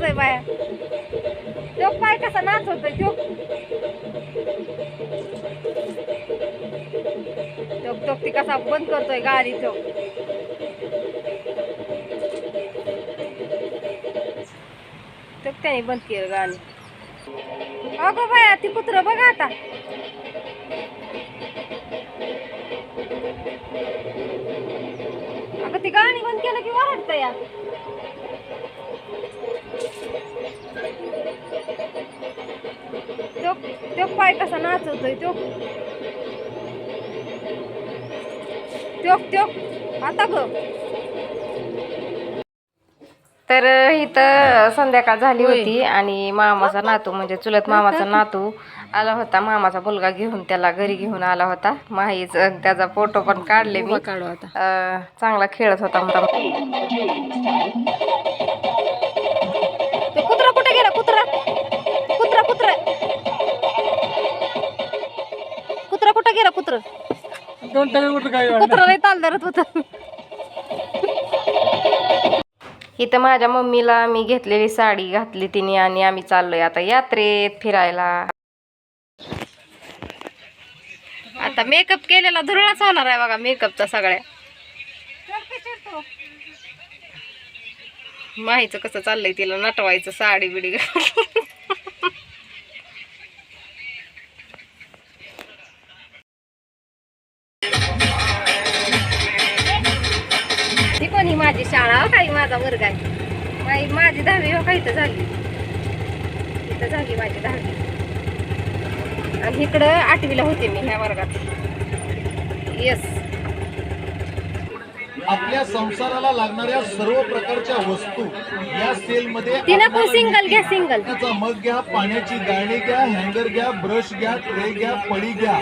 गाणी आहे बाया. तो पाय कसा नाचवतोय तो तो तो ती कसा बंद करतोय गाडी तो टोक त्याने बंद केलं गाणी. अगो बाया ती कुत्र बघा आता. अगं ती गाणी बंद केलं की ओरडतं या तो तो पाय कसा नाचवतोय तो. आता ग तर इथं संध्याकाळ झाली. होती आणि मामाचा नातू म्हणजे चुलत मामाचा नातू आला होता. मामाचा मुलगा घेऊन त्याला घरी घेऊन आला होता. माहीच त्याचा फोटो पण काढले मी. अं, चांगला खेळत होता कुत्रा नाही ताल होत. इथं माझ्या मम्मीला मी घेतलेली साडी घातली तिने आणि आम्ही चाललोय आता यात्रेत फिरायला. आता मेकअप केलेला धुरळाच होणार आहे बघा मेकअपचा सगळ्या. माहीचं कसं चाललंय तिला नटवायचं साडी बिडी माझी शाळा हो काही माझा वर्ग आहे. काही माझी दहावी हो तर झाली? इथं झाली माझी दहावी. आणि इकडं आठवीला होते मी ह्या वर्गात. येस आपल्या संसाराला लागणाऱ्या सर्व प्रकारच्या वस्तू या सेलमध्ये तिनं पण आपल्याला सिंगल घ्या सिंगल त्याचा मग घ्या पाण्याची गाळणी घ्या हँगर घ्या ब्रश घ्या ट्रे घ्या पडी घ्या.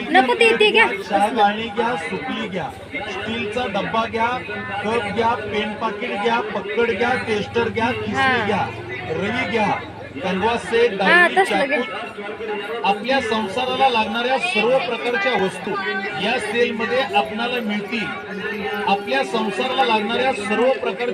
नको ती- ती घ्या. गाळणी घ्या सुकली घ्या स्टीलचा डब्बा घ्या कप घ्या पेन पाकिट घ्या पक्कड घ्या टेस्टर घ्या. खिसणी घ्या रवी घ्या कंगवा सेट आपल्या सर्व प्रकार वस्तु या सेलमध्ये आपणाला मिळतील. आपल्या संसाराला लागणाऱ्या सर्व प्रकार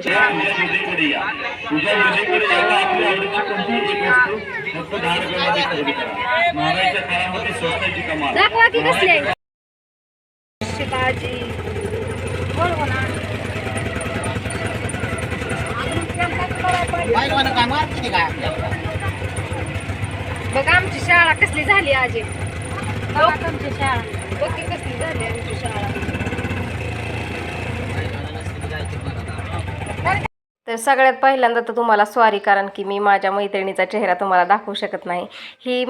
बघ आमची शाळा कसली झाली आजी? आमची शाळा. बघ की कसली झाली आमची शाळा. तर सगळ्यात पहिल्यांदा तर तुम्हाला सॉरी कारण की मी माझ्या मैत्रिणीचा चेहरा तुम्हाला दाखवू शकत नाही. ही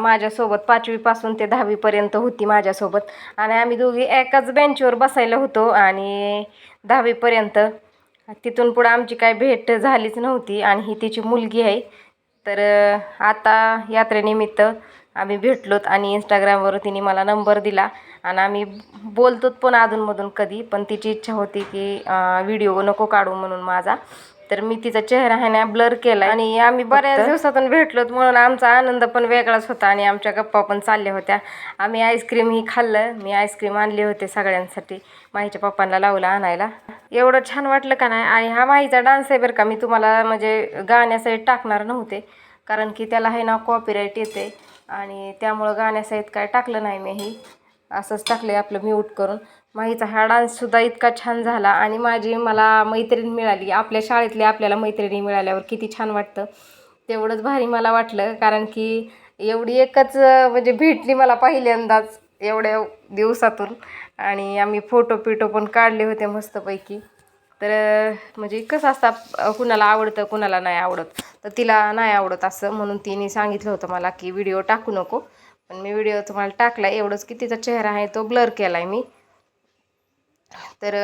माझ्यासोबत पाचवीपासून ते दहावीपर्यंत होती माझ्यासोबत. आणि आम्ही दोघी एकाच बेंचवर बसायला होतो आणि दहावीपर्यंत तिथून पुढं आमची काय भेट झालीच नव्हती. आणि ही तिची मुलगी आहे तर आता यात्रेनिमित्त आम्ही भेटलोत आणि इंस्टाग्रामवर तिने मला नंबर दिला आणि आम्ही बोलतोत पण अधूनमधून कधी पण तिची इच्छा होती की व्हिडिओ नको काढू म्हणून माझा. तर मी तिचा चेहरा आहे ना ब्लर केला आणि आम्ही बऱ्याच दिवसातून भेटलोत म्हणून आमचा आनंद पण वेगळाच होता आणि आमच्या गप्पा पण चालल्या होत्या. आम्ही आईस्क्रीमही खाल्लं. मी आईस्क्रीम आणले होते सगळ्यांसाठी. माहीच्या पप्पांना लावलं आणायला. एवढं छान वाटलं का नाही? आणि हा माहीचा डान्स आहे बरं का मी तुम्हाला म्हणजे गाण्यासाठी टाकणार नव्हते. कारण की त्याला हे ना कॉपीराईट येते. आणि त्यामुळं गाण्यासहित काय टाकलं नाही मी ही. असंच टाकलं आहे आपलं म्यूट करून. माहीचा हा डान्ससुद्धा इतका छान झाला. आणि माझी मला मैत्रीण मिळाली. आपल्या शाळेतली आपल्याला मैत्रिणी मिळाल्यावर किती छान वाटतं. तेवढंच भारी मला वाटलं. कारण की एवढी एकच म्हणजे भेटली मला पहिल्यांदाच एवढ्या दिवसातून. आणि आम्ही फोटो पिटो पण काढले होते मस्तपैकी. तर म्हणजे कसं असतं कुणाला आवडतं कुणाला नाही आवडत. तर तिला नाही आवडत असं म्हणून तिने सांगितलं होतं मला की व्हिडिओ टाकू नको. पण मी व्हिडिओ तुम्हाला टाकला एवढंच की तिचा चेहरा आहे तो ब्लर केला आहे मी. तर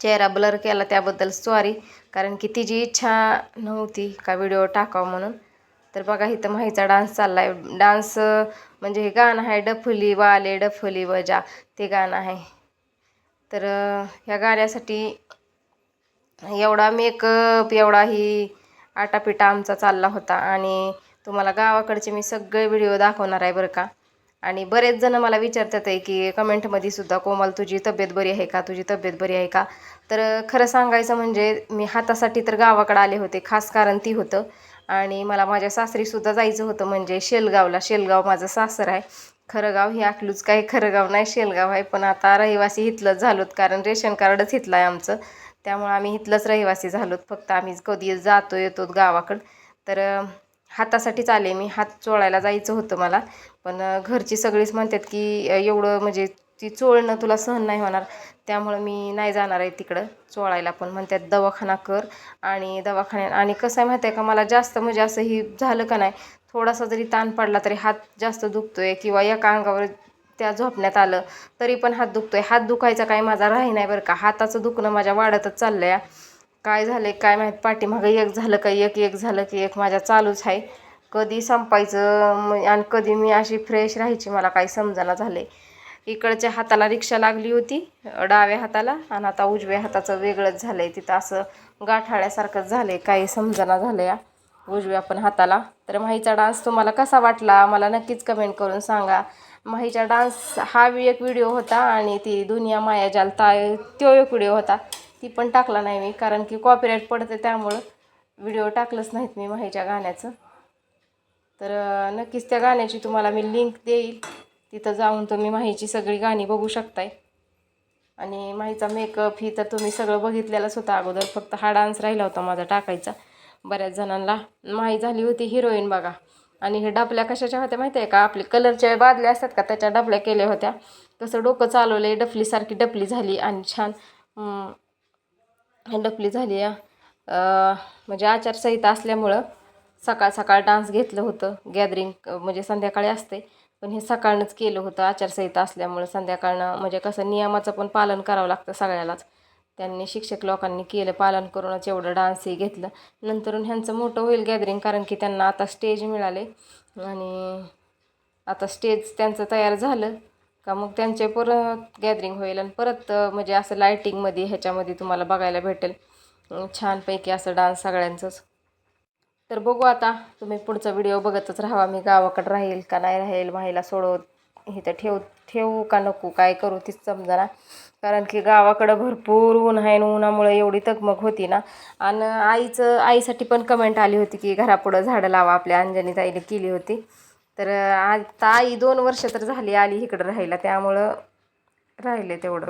चेहरा ब्लर केला त्याबद्दल सॉरी कारण की तिची इच्छा नव्हती का व्हिडिओ टाकावं म्हणून. तर बघा इथं माहीचा डान्स चालला आहे डान्स म्हणजे हे गाणं आहे डफली वाले डफली वजा. ते गाणं आहे. तर ह्या गाण्यासाठी एवढा मेकअप एवढाही आटापिटा आमचा चालला होता. आणि तुम्हाला गावाकडचे मी सगळे व्हिडिओ दाखवणार आहे बरं का. आणि बरेच जण मला विचारतात आहे की कमेंटमध्ये सुद्धा कोमल तुझी तब्येत बरी आहे का? तुझी तब्येत बरी आहे का? तर खरं सांगायचं म्हणजे मी हातासाठी तर गावाकडे आले होते. खास कारण ती होतं. आणि मला माझ्या सासरीसुद्धा जायचं होतं म्हणजे शेलगावला. शेलगाव माझं सासर आहे. खरं गाव आखलूच अकलूच काही खरं गाव नाही शेलगाव आहे. पण आता रहिवासी इथलंच झालोत कारण रेशन कार्डच इथलं आहे आमचं. त्यामुळं आम्ही इथलंच रहिवासी झालोत. फक्त आम्ही कधी जातो येतो गावाकडं. तर हातासाठीच आले मी. हात चोळायला जायचं होतं मला. पण घरची सगळीच म्हणतात की एवढं म्हणजे ती चोळणं तुला सहन नाही होणार. त्यामुळं मी नाही जाणार आहे तिकडं चोळायला पण. म्हणतात दवाखाना कर आणि दवाखान्यात. आणि कसं आहे माहिती आहे का मला जास्त म्हणजे असं ही झालं का नाही थोडासा जरी ताण पडला तरी हात जास्त दुखतो आहे किंवा एका अंगावर त्या झोपण्यात आलं तरी पण हात दुखतो आहे हात दुखायचा काही माझा राही नाही बरं का. हाताचं दुखणं माझ्या वाढतच चाललं आहे काय झालं आहे काय माहीत पाठीमागं एक झालं का एक एक झालं की एक माझ्या चालूच आहे. कधी संपायचं आणि कधी मी अशी फ्रेश राहायची मला काही समजना झाले इकडच्या हाताला रिक्षा लागली होती डाव्या हाताला आणि आता उजव्या हाताचं वेगळंच झालं आहे तिथं असं गाठाळ्यासारखंच झालं आहे काही समजना झालं या उजव्या पण हाताला. तर माहीचा डान्स तुम्हाला कसा वाटला मला नक्कीच कमेंट करून सांगा. माहीचा डान्स हा बी एक व्हिडिओ होता आणि ती दुनिया माया जालता तो एक व्हिडिओ होता. ती पण टाकला नाही मी कारण की कॉपीराईट पडते त्यामुळं व्हिडिओ टाकलंच नाहीत मी माहीच्या गाण्याचं. तर नक्कीच त्या गाण्याची तुम्हाला मी लिंक देईल. तिथं जाऊन तुम्ही माहीची सगळी गाणी बघू शकताय. आणि माहीचा मेकअप ही तर तुम्ही सगळं बघितलेलंच होतं अगोदर. फक्त हा डान्स राहिला होता माझा टाकायचा. बऱ्याच जणांना माही झाली होती हिरोईन बघा. आणि हे डबल्या कशाच्या होत्या माहिती आहे का? आपले कलरच्या बादल्या असतात का? त्याच्या डबल्या केल्या होत्या. कसं डोकं चालवले डफलीसारखी डपली झाली आणि छान डफली डपली झाली या म्हणजे आचारसंहिता असल्यामुळं सकाळ सकाळ डान्स घेतलं होतं. गॅदरिंग म्हणजे संध्याकाळी असते. पण हे सकाळनंच केलं होतं. आचारसंहिता असल्यामुळं संध्याकाळनं म्हणजे कसं नियमाचं पण पालन करावं लागतं सगळ्यालाच. त्यांनी शिक्षक लोकांनी केलं पालन करूनच एवढं डान्सही घेतलं. नंतरून ह्यांचं मोठं होईल गॅदरिंग कारण की त्यांना आता स्टेज मिळाले. आणि आता स्टेज त्यांचं तयार झालं का मग त्यांचे परत गॅदरिंग होईल आणि परत म्हणजे असं लायटिंगमध्ये ह्याच्यामध्ये तुम्हाला बघायला भेटेल. छानपैकी असं डान्स सगळ्यांचंच. तर बघू आता. तुम्ही पुढचा व्हिडिओ बघतच राहा. मी गावाकडे राहील का नाही राहील माहीला सोडवत इथं ठेव ठेवू का नको काय करू तीच समजा कारण की गावाकडं भरपूर ऊन आहे आणि उन्हामुळे एवढी तगमग होती ना. आणि आईचं आईसाठी पण कमेंट आली होती की घरापुढं झाडं लावा आपल्या अंजनी ताईने केली होती. तर आता आई दोन वर्ष तर झाली आली इकडं राहायला. त्यामुळं राहिले तेवढं.